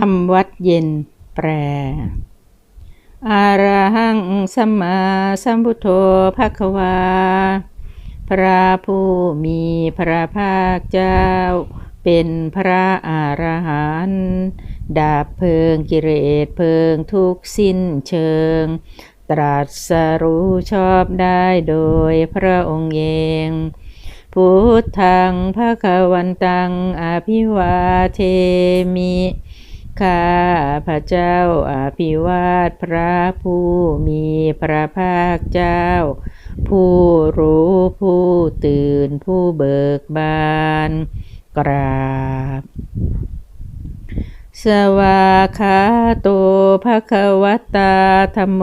ทำวัดเย็นแปรอาระหังสัมมาสัมพุทโธภะคะวา พระผู้มีพระภาคเจ้า เป็นพระอรหันต์ดาบเพลิงกิเลสเพลิงทุกสิ้นเชิง ตรัสรู้ชอบได้โดยพระองค์เองพุทธังภะควันตังอภิวาเทมิ ข้าพระเจ้าอภิวาทพระผู้มีพระภาคเจ้า ผู้รู้ผู้ตื่นผู้เบิกบาน กราบ สวากาโตภคะวตาธรรมโม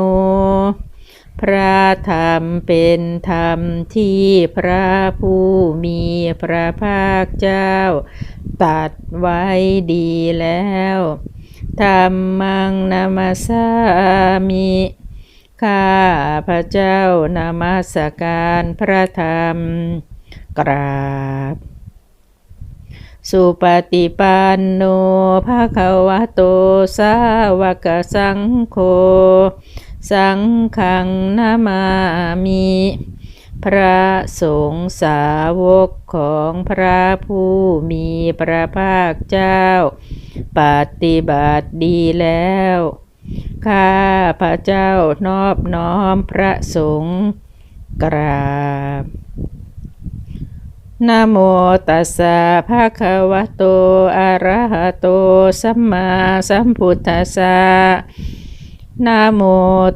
พระธรรมเป็นธรรมที่พระผู้มีพระภาคเจ้า ตัดไว้ดีแล้วธรรมังนามาสามิข้าพระเจ้านามัสการพระธรรมกราบ สุปฏิปันโนภะควะโตสาวกสังโฆ สังฆังนามามิ พระสงฆ์สาวกของพระผู้มีพระภาคเจ้า ปฏิบัติดีแล้ว ข้าพระเจ้านอบน้อมพระสงฆ์กราบนโมตัสสะภะคะวะโต อะระหะโต สัมมาสัมพุทธัสสะ นะโม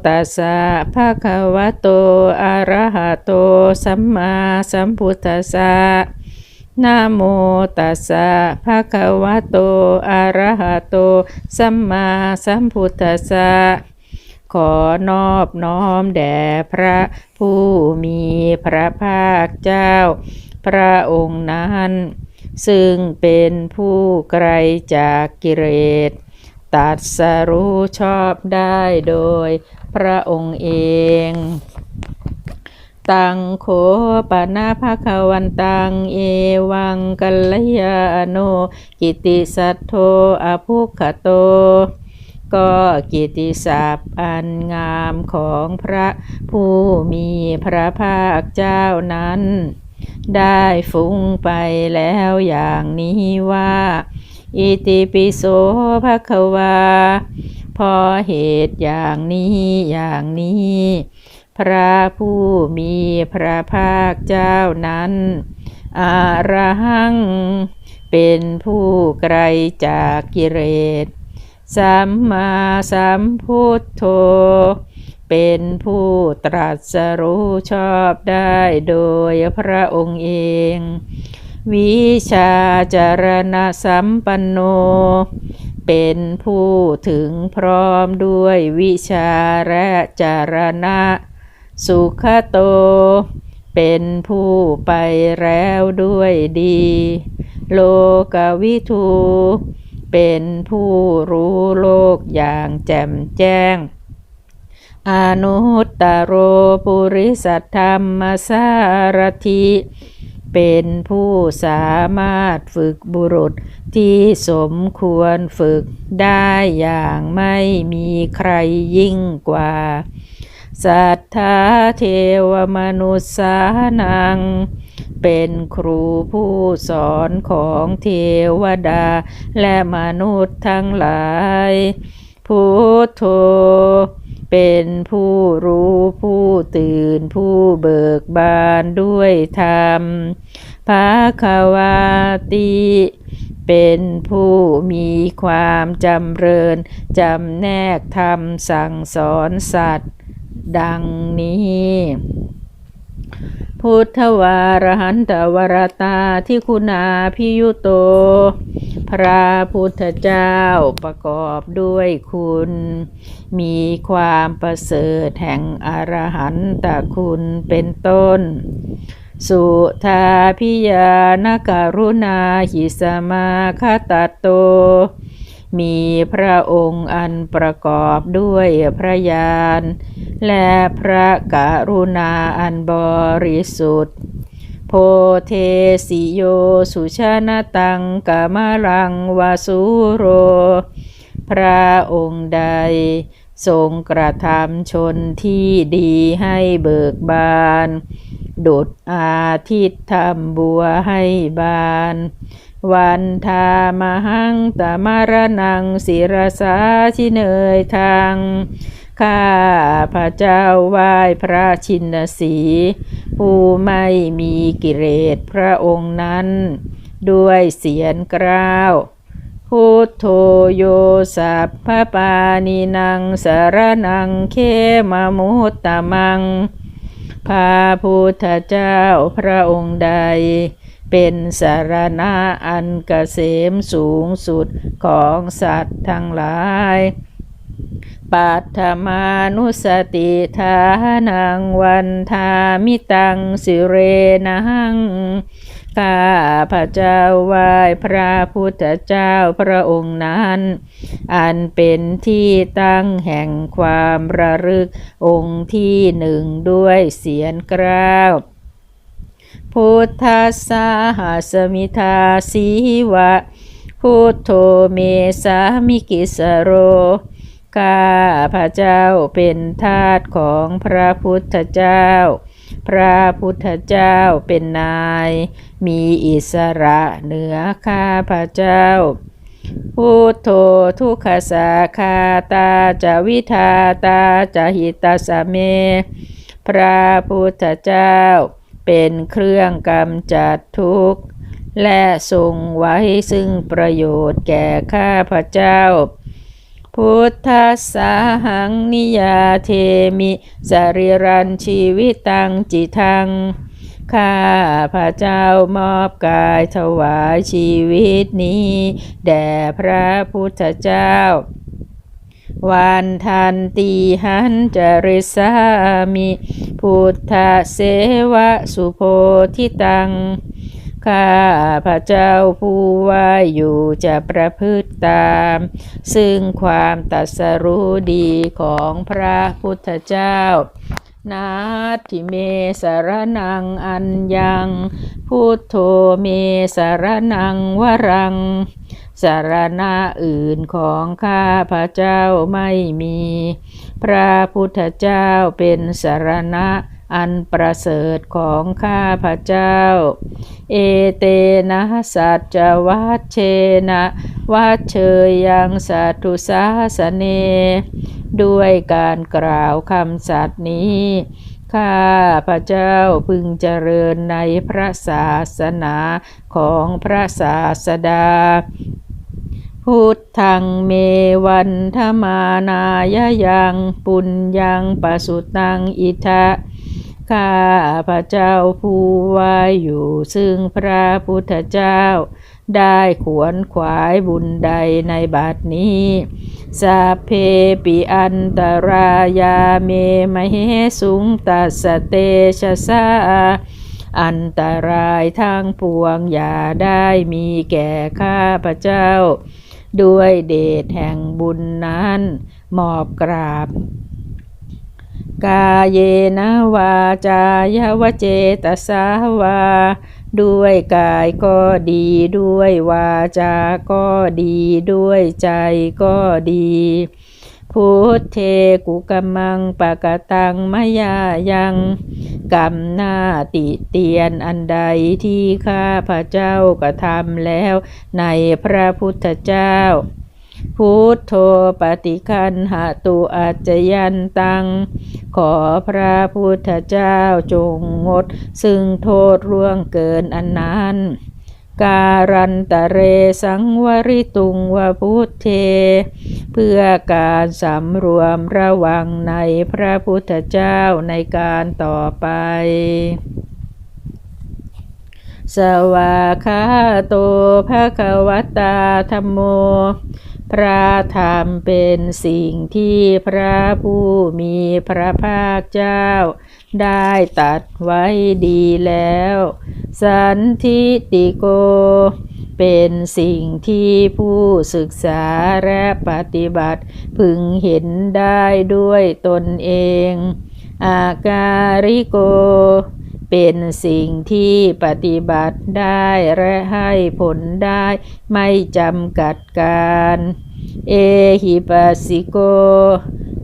ตัสสะภะคะวะโต อะระหะโต สัมมาสัมพุทธัสสะนะโมตัสสะภะคะวะโต อะระหะโต สัมมาสัมพุทธัสสะ ขอนอบน้อมแด่พระผู้มีพระภาคเจ้า พระองค์นั้น ซึ่งเป็นผู้ไกลจากกิเลส ตัดสรู้ชอบได้โดยพระองค์เอง ตังโคปนาภควันตังเอวังกัลยาโน กิติสัทโธอภุคโต ก็กิติศัพท์อันงามของพระผู้มีพระภาคเจ้านั้น ได้ฟุ้งไปแล้วอย่างนี้ว่า อิติปิโสภะคะวา พอเหตุอย่างนี้อย่างนี้ พระผู้มีพระภาคเจ้านั้นอารหัง เป็นผู้ไกลจากกิเลสสัมมาสัมพุทโธ เป็นผู้ตรัสรู้ชอบได้โดยพระองค์เอง วิชาจารณะสัมปันโน เป็นผู้ถึงพร้อมด้วยวิชาและจารณะ สุขโต เป็นผู้ไปแล้วด้วยดี โลกวิทู เป็นผู้รู้โลกอย่างแจ่มแจ้ง อนุตตโรปุริสัทธรรมสารถิ เป็นผู้สามารถฝึกบุรุษที่สมควรฝึกได้อย่างไม่มีใครยิ่งกว่า สัทธาเทวมนุษสานัง เป็นครูผู้สอนของเทวดาและมนุษย์ทั้งหลาย พุทโธ เป็นผู้รู้ผู้ตื่นผู้เบิกบานด้วยธรรมภาควาติ เป็นผู้มีความจำเริญ จำแนกธรรมสั่งสอนสัตว์ ดังนี้พุทธวารหันตวรตาที่คุณาพิยุโต พระพุทธเจ้าประกอบด้วยคุณ มีความประเสริฐแห่งอรหันตคุณเป็นต้น สุทาพิยานการุณาหิสมาคตโต มีพระองค์อันประกอบด้วยพระญาณและพระกรุณาอันบริสุทธิ์ โพเทสิโยสุชานาตังกามลังวาสุโร พระองค์ใด ทรงกระทำชนที่ดีให้เบิกบานดุดอาทิตย์ทำบัวให้บาน วันทามหังตมารนังศิรสาชิเนยทาง ข้าพระเจ้าไหว้พระชินสีผู้ไม่มีกิเลสพระองค์นั้น ด้วยเสียงกล้าวพุทโธโยสัพพปานินังสารนังเคมมุตตมังพระพุทธเจ้าพระองค์ใด เป็นสารณะอันกเกษมสูงสุดของสัตว์ทั้งหลาย ปัทมานุสติทานังวันทามิตังสิเรนังข้าพระเจ้าไหว้พระพุทธเจ้าพระองค์นั้น อันเป็นที่ตั้งแห่งความระลึกองค์ที่หนึ่งด้วยเสียงกล้าวพุทธสาหาสมิทาสีวะ พุทโธเมสามิกิสโร ข้าพระเจ้าเป็นทาสของพระพุทธเจ้า พระพุทธเจ้าเป็นนาย มีอิสระเหนือข้าพระเจ้า พุทโธทุกขสาคาตาจะวิทาตาจะหิตาสเม พระพุทธเจ้า เป็นเครื่องกำจัดทุกข์ และทรงไว้ซึ่งประโยชน์แก่ข้าพระเจ้า พุทธสาหังนิยาเทมิสริรันชีวิตังจิทังข้าพระเจ้ามอบกายถวายชีวิตนี้ แด่พระพุทธเจ้า วันทันตีหันจริสามิ พุทธเสวะสุโพธิตัง ข้าพระเจ้าผู้ว่าอยู่จะประพฤติตาม ซึ่งความตัสรู้ดีของพระพุทธเจ้านาทิเมสารนังอัญญังพุทโธเมสารนังวรัง สารณะอื่นของข้าพระเจ้าไม่มี พระพุทธเจ้าเป็นสารณะ อันประเสริฐของข้าพระเจ้า เอเตนะสัจวัชเชนะวัชเชยยังสัตุสาสเน ด้วยการกล่าวคำสัตย์นี้ ข้าพระเจ้าพึงเจริญในพระศาสนาของพระศาสดาพุทธังเมวันธมานายยังปุญญังปสุตังอิทะ ข้าพระเจ้าผู้ว่าอยู่ซึ่งพระพุทธเจ้า ได้ขวนขวายบุญใดในบัดนี้สัพเพปิอันตรายาเมมเหสุงตัสเตชะสาอันตรายทางปวงอย่าได้มีแก่ข้าพระเจ้า ด้วยเดชแห่งบุญนั้นมอบกราบ กาเยนะวาจายวเจตสาวา ด้วยกายก็ดีด้วยวาจาก็ดีด้วยใจก็ดี พุทเทกุกมังปะกตังมยายังกรรมหน้าติเตียนอันใดที่ข้าพระเจ้ากระทำแล้วในพระพุทธเจ้า พุทโธปฏิคันหาตุอาจยันตัง ขอพระพุทธเจ้าจงงด ซึ่งโทษร่วงเกินอันนั้น การันตะเรสังวริตุงวพุทเท เพื่อการสำรวมระวังในพระพุทธเจ้าในการต่อไป สวาคาโตภะคะวตาธรรมโม พระธรรมเป็นสิ่งที่พระผู้มีพระภาคเจ้า ได้ตัดไว้ดีแล้ว สันทิติโก เป็นสิ่งที่ผู้ศึกษาและปฏิบัติพึงเห็นได้ด้วยตนเอง อาการิโก เป็นสิ่งที่ปฏิบัติได้และให้ผลได้ไม่จำกัดการ เอหิปัสสิโก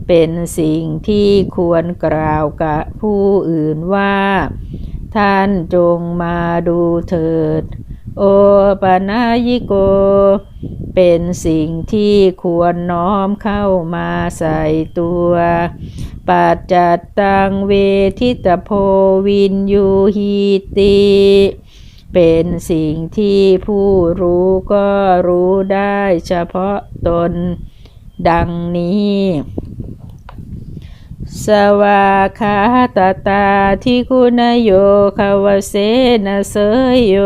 เป็นสิ่งที่ควรกล่าวกับผู้อื่นว่า ท่านจงมาดูเถิด โอปนายิโก เป็นสิ่งที่ควรน้อมเข้ามาใส่ตัวปัจจัตตังเวทิตโพวินยูหิติเป็นสิ่งที่ผู้รู้ก็รู้ได้เฉพาะตนดังนี้ สวาคาตตาที่คุณโยคาวเสนเสยโย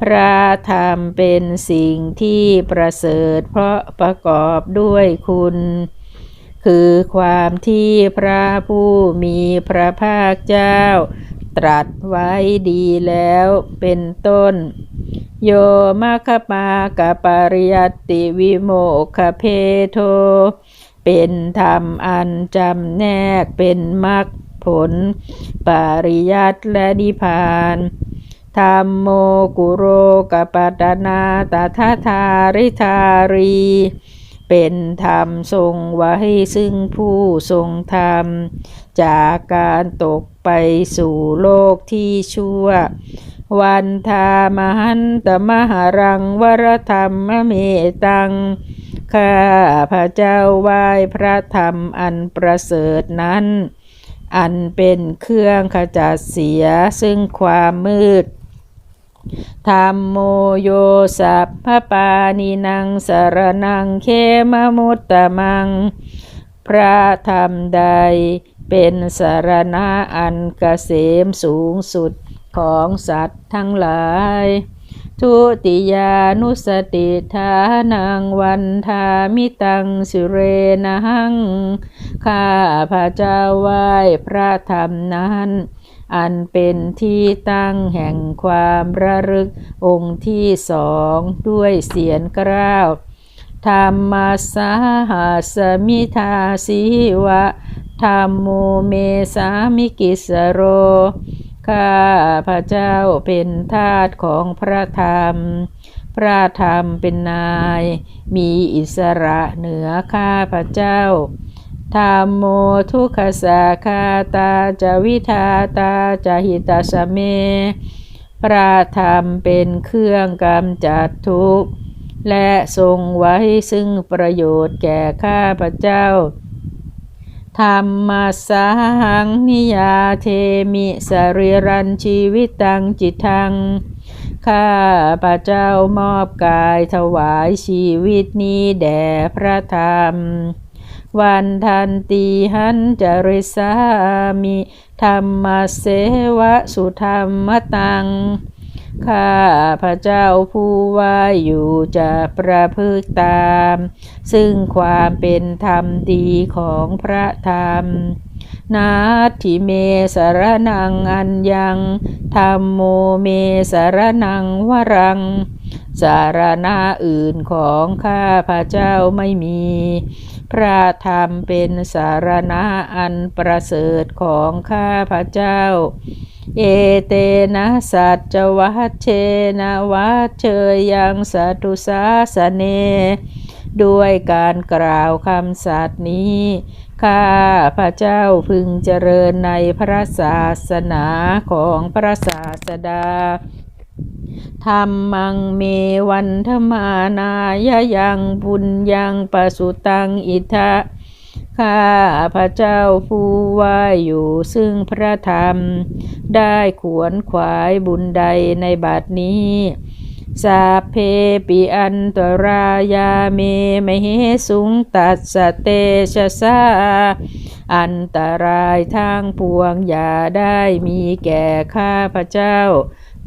พระธรรมเป็นสิ่งที่ประเสริฐเพราะประกอบด้วยคุณ คือความที่พระผู้มีพระภาคเจ้า ตรัสไว้ดีแล้วเป็นต้น โยมาคปากปริยติวิโมกขเพโท เป็นธรรมอันจำแนกเป็นมรรคผล ปริยัตและนิพพาน ธรรมโมกุโรกปัตนาตถาธาริธารี เป็นธรรมทรงไว้ซึ่งผู้ทรงธรรม จากการตกไปสู่โลกที่ชั่ว วันทามหันตมหารังวรธรรมเมตังข้าพระเจ้าไหว้พระธรรมอันประเสริฐนั้น อันเป็นเครื่องขจัดเสียซึ่งความมืด ธรรมโมโยสัพพปานินังสารนังเคมมุตตะมัง พระธรรมใดเป็นสารณะอันเกษมสูงสุดของสัตว์ทั้งหลาย ทุติยานุสติทานังวันทามิตังสุเรนัง ข้าพระเจ้าไหว้พระธรรมนั้น อันเป็นที่ตั้งแห่งความระลึกองค์ที่สองด้วยเสียงกล้าวธรรมสาหาสมิทาสีวะธรรมโมเมสามิกิสโร ข้าพระเจ้าเป็นทาสของพระธรรม พระธรรมเป็นนาย มีอิสระเหนือข้าพระเจ้า ธรรมโมทุกขสาคาตาจาวิทาตาจาหิตาสเม พระธรรมเป็นเครื่องกำจัดทุกข์และทรงไว้ซึ่งประโยชน์แก่ข้าพระเจ้า ธรรมสาหังนิยาเทมิสรีรันชีวิตังจิตทัง ข้าพระเจ้ามอบกายถวายชีวิตนี้แด่พระธรรม วันทันตีหันจริสามิธรรมเสวะสุธรรมตังข้าพระเจ้าผู้ว่าอยู่จะประพฤติตาม ซึ่งความเป็นธรรมดีของพระธรรม นาทิเมสารนังอันยังธรรมโมเมสารนังวรัง สารณะอื่นของข้าพระเจ้าไม่มี พระธรรมเป็นสารณะอันประเสริฐของข้าพระเจ้า เอเตนะสัจวัชเชนะวัชเชยยังสัตุสาสเน ด้วยการกล่าวคำสัตย์นี้ ข้าพระเจ้าพึงเจริญในพระศาสนาของพระศาสดา ธรรมังเมวันธมานายยังบุญยังปสุตังอิทะข้าพระเจ้าผู้ว่าอยู่ซึ่งพระธรรม ได้ขวนขวายบุญใดในบัดนี้สาเพปิอันตรายาเมมเหสุงตัสสเตชะสาอันตรายทางปวงอย่าได้มีแก่ข้าพระเจ้า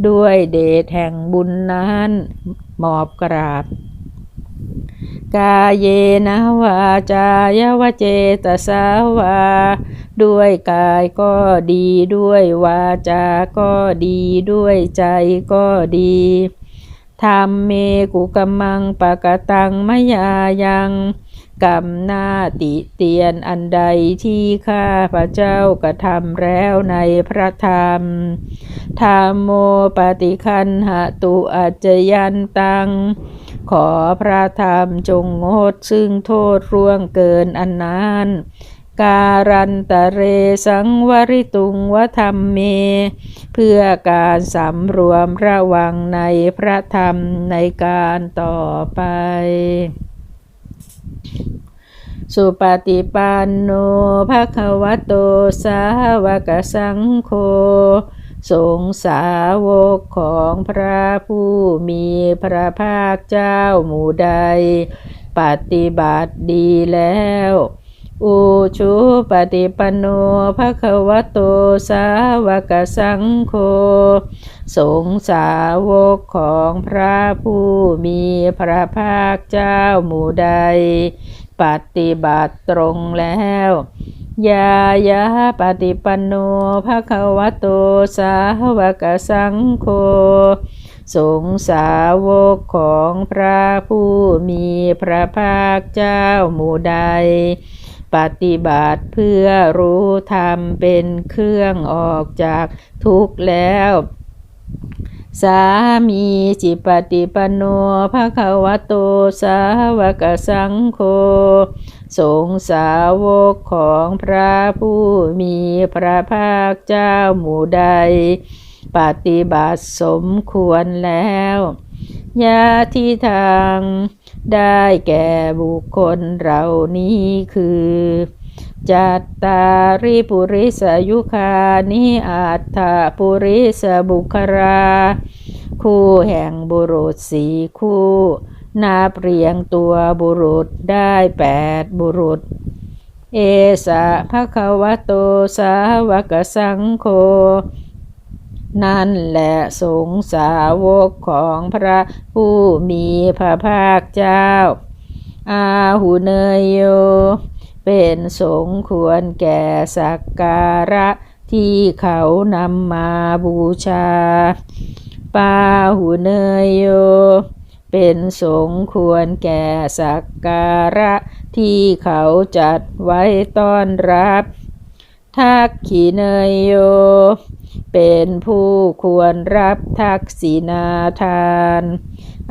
ด้วยเดชแห่งบุญนั้นหมอบกราบ กาเยนะวาจายวเจตสาวา ด้วยกายก็ดีด้วยวาจาก็ดีด้วยใจก็ดีธรรมเมกุกมังปะกะตังมยายัง กรรมหน้าติเตียนอันใดที่ข้าพระเจ้ากระทำแล้วในพระธรรม ธรรมโมปฏิคันหตุอัจจยันตัง ขอพระธรรมจงงดซึ่งโทษร่วงเกินอันนานการันตะเรสังวริตุงวธรรมเม เพื่อการสำรวมระวังในพระธรรมในการต่อไป สุปฏิปันโนภะคะวะโตสาวกสังโฆสงสาวกของพระผู้มีพระภาคเจ้าหมู่ใด ปฏิบัติดีแล้ว อุชุปฏิปันโนภะคะวะโตสาวกสังโฆสงสาวกของพระผู้มีพระภาคเจ้าหมู่ใด ปฏิบัติตรงแล้วยายาปฏิปันโนภะคะวะโตสาวกสังโฆสงสาวกของพระผู้มีพระภาคเจ้าหมู่ใด ปฏิบัติเพื่อรู้ธรรมเป็นเครื่องออกจากทุกข์แล้วสามีจิปฏิปันโนภะคะวะโตสาวกสังโฆสงสาวกของพระผู้มีพระภาคเจ้าหมู่ใด ปฏิบัติสมควรแล้ว ยาที่ทาง ได้แก่บุคคลเหล่านี้คือจัตตาริปุริสยุคานิอัตถปุริสบุครา คู่แห่งบุรุษสี่คู่นับเรียงตัวบุรุษได้แปดบุรุษ เอสะภะคะวะโตสาวกสังโฆ นั่นแหละสงฆ์สาวกของพระผู้มีพระภาคเจ้า อาหุเนยโย เป็นสงควรแก่สักการะที่เขานำมาบูชา ปาหุเนยโย เป็นสงควรแก่สักการะที่เขาจัดไว้ต้อนรับ ทักขีเนยโย เป็นผู้ควรรับทักษินาทาน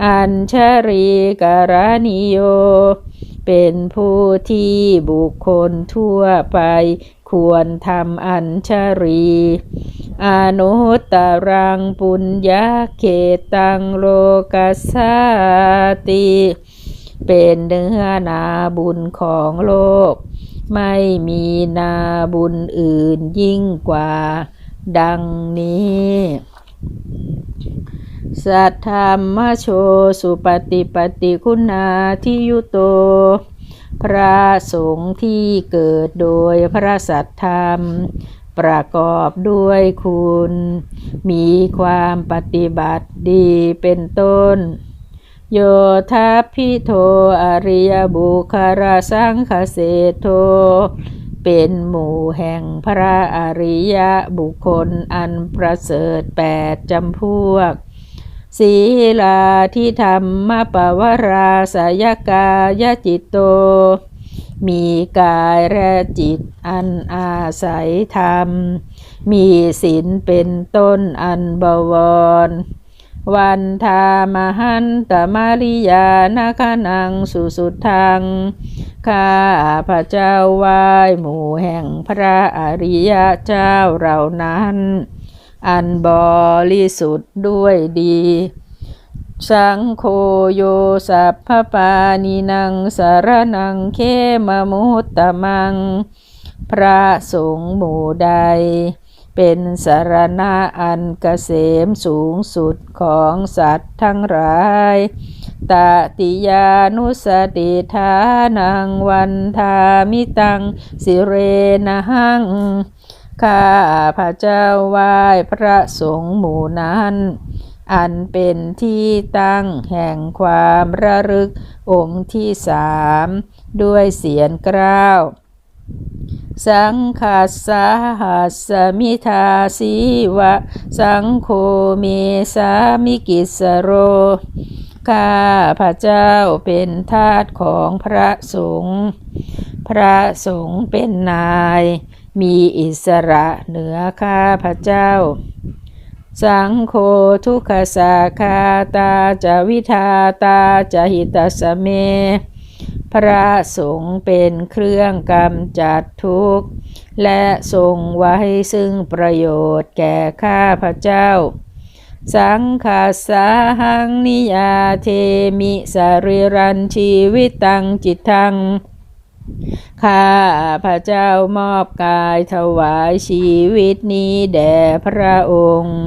อัญชรีการณิโย เป็นผู้ที่บุคคลทั่วไปควรทำอัญชรี อนุตตรังปุญญาเขตังโลกัสสาติ เป็นเนื้อนาบุญของโลก ไม่มีนาบุญอื่นยิ่งกว่า ดังนี้ สัทธรรมโชสุปฏิปฏิคุณาทิยุโต พระสงฆ์ที่เกิดโดยพระสัทธรรมประกอบด้วยคุณ มีความปฏิบัติดีเป็นต้น โยทัพพิโทอริยบุคาราสังคเสโท เป็นหมู่แห่งพระอริยบุคคลอันประเสริฐแปดจำพวก ศีลาที่ธรรมปวราสยกายจิตโต มีกายและจิตอันอาศัยธรรม มีศีลเป็นต้นอันบวรวันทามหันตมาริยานาคานังสุสุทัง ข้าพระเจ้าไหว้หมู่แห่งพระอริยเจ้าเหล่านั้น อันบริสุทธิ์ด้วยดี สังโฆโยสัพพปานินังสารนังเคมมุตตมัง พระสงฆ์หมู่ใด เป็นสารณะอันเกษมสูงสุดของสัตว์ทั้งหลาย ตติยานุสติทานังวันทามิตังสิเรนะหังข้าพระเจ้าไหว้พระสงฆ์หมู่นั้น อันเป็นที่ตั้งแห่งความระลึกองค์ที่สามด้วยเสียงกล้าวสังคัสสาหัสสมิทาสีวะ สังโฆเมสามิกิสโร ข้าพระเจ้าเป็นทาสของพระสงฆ์ พระสงฆ์เป็นนาย มีอิสระเหนือข้าพระเจ้า สังโฆทุกขสาคาตาจะวิทาตาจหิตสเม พระสงฆ์เป็นเครื่องกำจัดทุกข์ และทรงไว้ซึ่งประโยชน์แก่ข้าพระเจ้า สังฆาสาหังนิยาเทมิสริรันชีวิตังจิตทังข้าพระเจ้ามอบกายถวายชีวิตนี้แด่พระองค์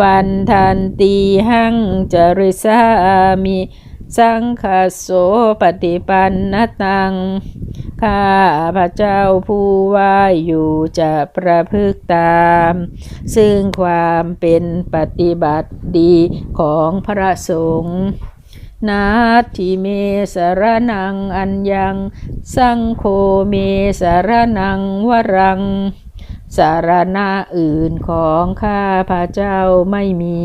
วันทันตีหังจริสามิ สังคโสปฏิปันนตัง ข้าพระเจ้าผู้ว่าอยู่จะประพฤติตาม ซึ่งความเป็นปฏิบัติดีของพระสงฆ์นาทิเมสรนังอัญญัง สังโฆเมสรนังวรัง สารณะอื่นของข้าพระเจ้าไม่มี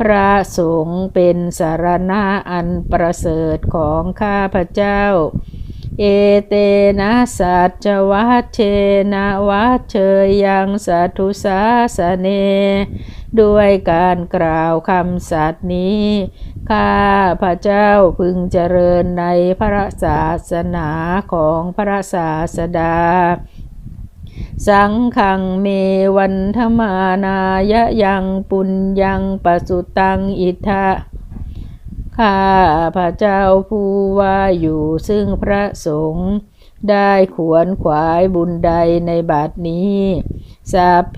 พระสงฆ์เป็นสารณะอันประเสริฐของข้าพระเจ้า เอเตนะสัจวัชเชนะวัชเชยยังสัตุสาสเน ด้วยการกล่าวคำสัตย์นี้ ข้าพระเจ้าพึงเจริญในพระศาสนาของพระศาสดา สังขังเมวันธมานายะยังปุญญังปสุตังอิทะข้าพระเจ้าผู้ว่าอยู่ซึ่งพระสงฆ์ได้ขวนขวายบุญใดในบัดนี้สัพเพ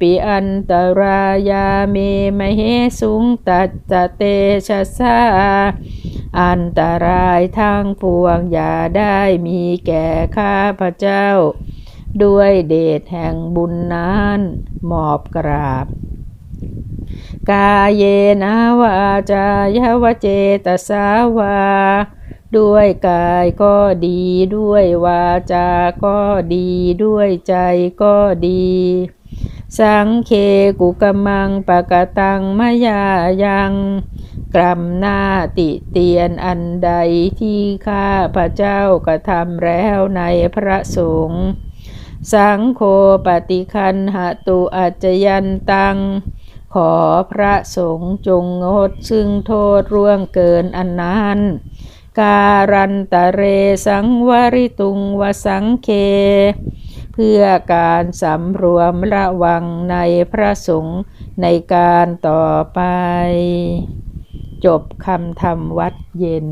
ปิอันตรายาเมมเหสุงตัจจเตชะสาอันตรายทั้งปวงอย่าได้มีแก่ข้าพระเจ้า ด้วยเดชแห่งบุญนั้นหมอบกราบ กายเยนะวาจายวเจตสาวา ด้วยกายก็ดีด้วยวาจาก็ดีด้วยใจก็ดี สังเคกุกมังปะกะตังมยายังกรรมหน้าติเตียนอันใดที่ข้าพระเจ้ากระทำแล้วในพระสงฆ์ สังโฆปฏิคันหตุอัจจยันตัง ขอพระสงฆ์จงงดซึ่งโทษร่วงเกินอันนั้นการันตะเรสังวริตุงวสังเค เพื่อการสำรวมระวังในพระสงฆ์ในการต่อไป จบคำธรรมวัดเย็น